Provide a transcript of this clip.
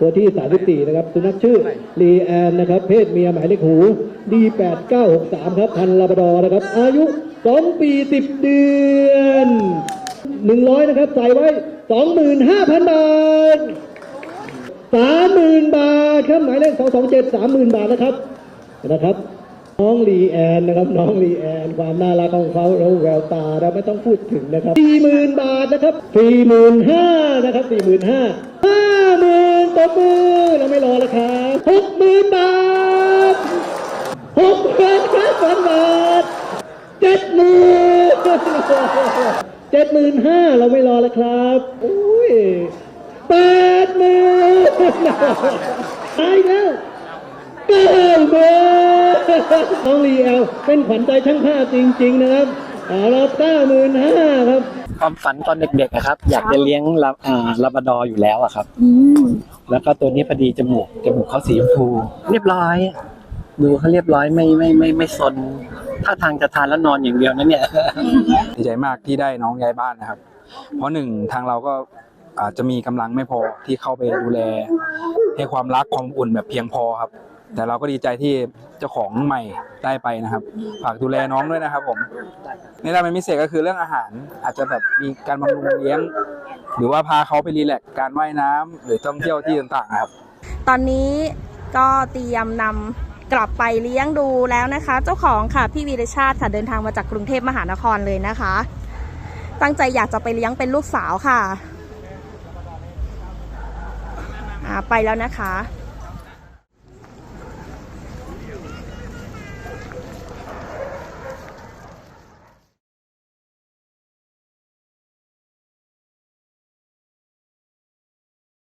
ตัวที่ 34 นะครับ สุนัขชื่อลีแอนนะครับ เพศเมียหมายเลขหู D8963 ครับ พันลาบาดอร์นะครับ อายุ 2 ปี 10 เดือน 100 นะครับ ใส่ไว้ 25,000 บาท 30,000 บาทครับ หมายเลข 227 30,000 บาทนะครับ นะครับน้องลีแอนนะครับน้องลีแอนความน่ารักของเขาเราแววตาเราไม่ต้องพูดถึงนะครับสี่หมื่นบาทนะครับสี่หมื่นห้านะครับสี่หมื่นห้าห้าหมื่นตบมือเราไม่รอแล้วครับหกหมื่นบาทหกหมื่นห้า พันบาทเจ็ดหมื่นเจ็ดหมื่นห้าเราไม่รอแล้วครับอุ้ยแปดหมื่นตายแล้วเก้าเบอร์น้องลีเอลเป็นขวัญใจช่างภาพจริง ๆ นะครับเอาละเก้าหมื่นห้าครับ ความฝันตอนเด็กๆอะครับ อยากจะเลี้ยงลาอ่าลาบราดอร์อยู่แล้วอะครับอืมแล้วก็ตัวนี้พอดีจมูกจมูกเขาสีชมพู เรียบร้อย ดูเขาเรียบร้อยไม่ไม่ไม่ไม่ซนถ้าทางจะทานแล้วนอนอย่างเดียวนะเนี่ยดีใจมากที่ได้น้องย้ายบ้านนะครับ เพราะหนึ่งทางเราก็อาจจะมีกำลังไม่พอที่เข้าไปดูแล ให้ความรักความอุ่นแบบเพียงพอครับ แต่เราก็ดีใจที่เจ้าของใหม่ได้ไปนะครับ ฝากดูแลน้องด้วยนะครับ ผมในด้านเป็นพิเศษก็คือเรื่องอาหาร อาจจะแบบมีการบำรุงเลี้ยง หรือว่าพาเขาไปรีแลกซ์การว่ายน้ำหรือท่องเที่ยวที่ต่างๆนะครับ ตอนนี้ก็เตรียมนำ กลับไปเลี้ยงดูแล้วนะคะ เจ้าของค่ะพี่วีรชาติค่ะเดินทางมาจากกรุงเทพมหานครเลยนะคะ ตั้งใจอยากจะไปเลี้ยงเป็นลูกสาวค่ะอ่าไปแล้วนะคะ